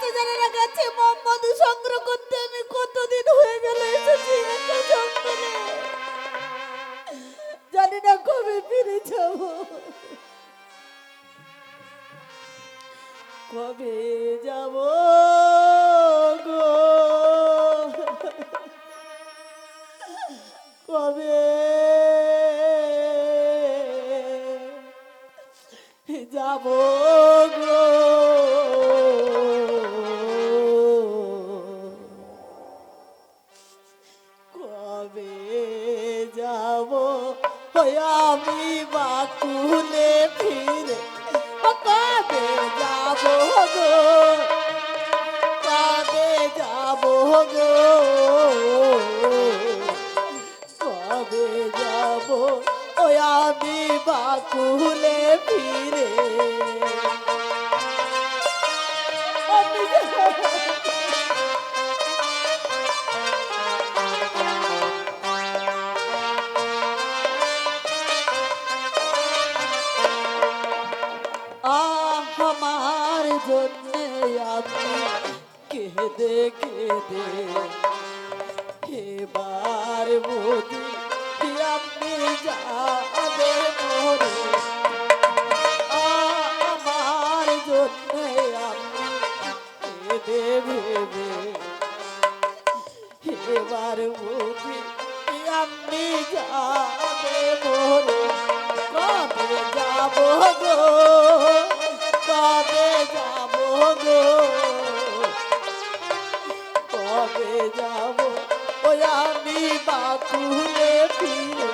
বাচ্চাদের সংগ্রহ করতে আমি কতদিন হয়ে কবে কবে যাব গো? কবে? যাব কবে যাব? ওই আমি বাকুলে ফিরে কবে যাব গো? কবে যাব গো? কবে যাব? ওই আমি বাকুলে জন্য আমি কেঁদে কেঁদে এবার বুঝি আপনি যাবে মরে আমার জন্য আমি কেঁদে ভেবে এবার বুঝি আপনি যাবে মরে যাব গো? গো কবে যাব? ওই আমি বাকুলে ফিরে।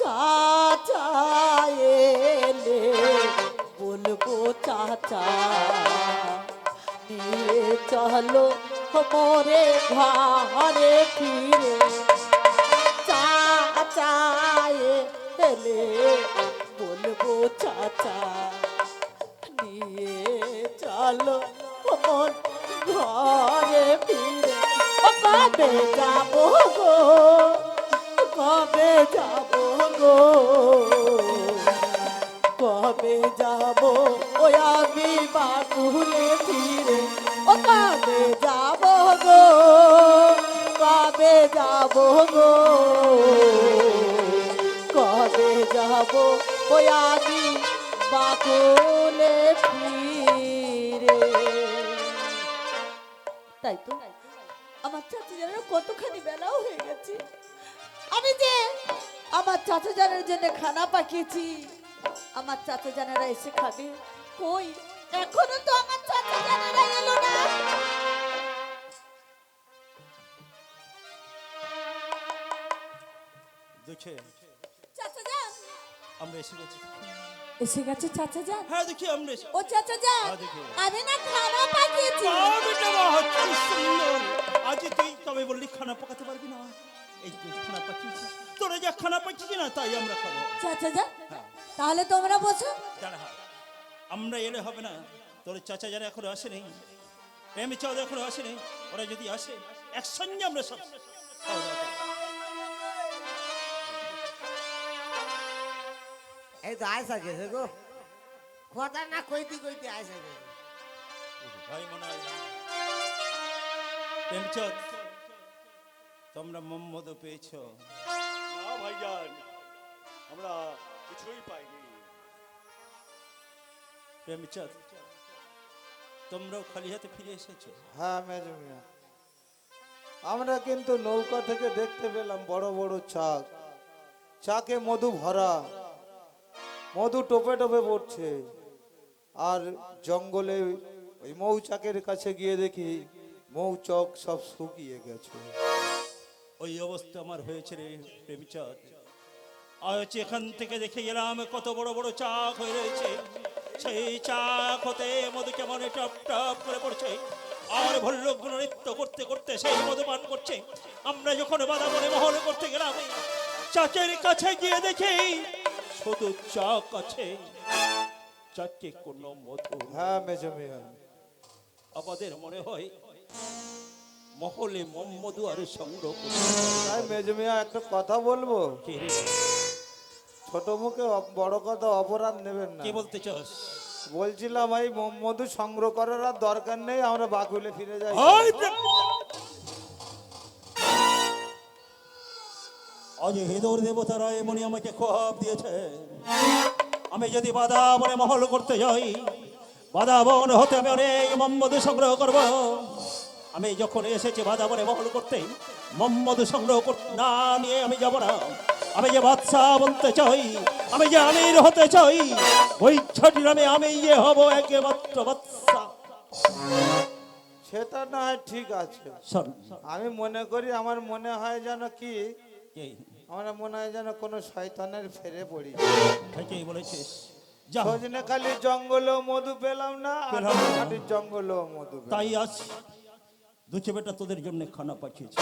চাচা এলে বলব চাচা। চলো মোরে ঘরে ফিরে। চাচা এলে বলব, চাচা, নিয়ে চলো মোর ঘরে ফিরে। কবে যাব গো? কবে যাব গো? কবে যাব? ওই আমি বাকুলে ফিরে। যাব গো? কবে যাব? ওই আমি বাকুলে ফিরে। তাই তো? আমার চাচা জানার কতখানি বেলাও হয়ে গেছে। আমি যে আমার চাচা জানের জন্য খানা পাকিয়েছি, আমার চাচা জানেরা এসে খাবে। কই? এখনও তো আমার চাচা জানেরা দেখে চাচা জান আমরা এসে গেছি। এসে গেছে চাচা জান হ্যাঁ দেখি আমরা ও চাচা জান হ্যাঁ, দেখি। আমি না খানা পাকিয়েছি। সুন্দর। আজ তুই তবে বললি খানা পাকাতে পারবি না। এই তুই খানা পাকিয়েছিস তোরা যা খানা পাকিয়েছি না তাই আমরা খাব। চাচা জান হ্যাঁ। তাহলে তোমরা বসো। দাঁড়া আমরা এলে হবে না। তোর চাচা যারা এখনও আসেনি প্রেমী চাঁদ এখনও আসেনি ওরা যদি আসে একসঙ্গে আমরা সব খাওয়া দাওয়া এই তো আয়সা গেছে গো। কথা না কইতে কইতে আয়সা গেছে। তোমরা মোহাম্মদও পেয়েছ। না ভাইজান আমরা কিছুই পাইনি। প্রেমচাঁদ তোমরাও খালি হাতে ফিরে এসেছ? হ্যাঁ মেজো মিয়া। আমরা কিন্তু নৌকা থেকে দেখতে পেলাম বড় বড় চাক। চাকে মধু ভরা। মধু টোপে টোপে পড়ছে। আর জঙ্গলে ওই মৌচাকের কাছে গিয়ে দেখি মৌচক সব শুকিয়ে গেছে। ওই অবস্থা আমার হয়েছে রে, প্রেমচাঁদ। আজ এখান থেকে দেখে গেলাম কত বড় বড় চাক হয়ে রয়েছে। সেই চাক হতে মধু কেমন টপ টপ করে পড়ছে। আর ভল্লগুলো নৃত্য করতে করতে সেই মধু পান করছে। আমরা যখন বাধা বনে মহল করতে গেলাম চাকের কাছে গিয়ে দেখি শুধু চাক আছে। চাকে কোনো মধু হ্যাঁ মেজো মিয়া। আমাদের মনে হয় মহলে মধু আর সংগ্রহ তাই মেজো মিয়া একটা কথা বলব? ছোট মুখে বড় কথা অপরাধ নেবেন না। কি বলতে চাস? বলছিলাম ম- মধু সংগ্রহ করার আর দরকার নেই আমরা বাকুলে ফিরে যাই। আজ হেদর দেবতারা এমনই আমাকে খোয়াব দিয়েছে। আমি যদি বাধা বনে মহল করতে যাই বাধা বন হতে আমি অনেক মোহাম্মদ সংগ্রহ করব। আমি যখন এসেছি বাধা বনে মহল করতে মোহাম্মদ সংগ্রহ কর- না নিয়ে আমি যাব না। আমি যে বাদশাহ বলতে চাই আমি যে আমির হতে চাই ওই ছটি নামে আমি যে হব একমাত্র বাদশা সেটা না ঠিক আছে। আমি মনে করি আমার মনে হয় যেন কি? আমার মনে হয় যেন কোনো শয়তানের ফেরে পড়ি। ঠিকই বলেছিস। সজনে খালি জঙ্গলেও মধু পেলাম না জঙ্গলেও মধু তাই আছি দুচে বেটা তোদের জন্য খানা পাঠিয়েছি।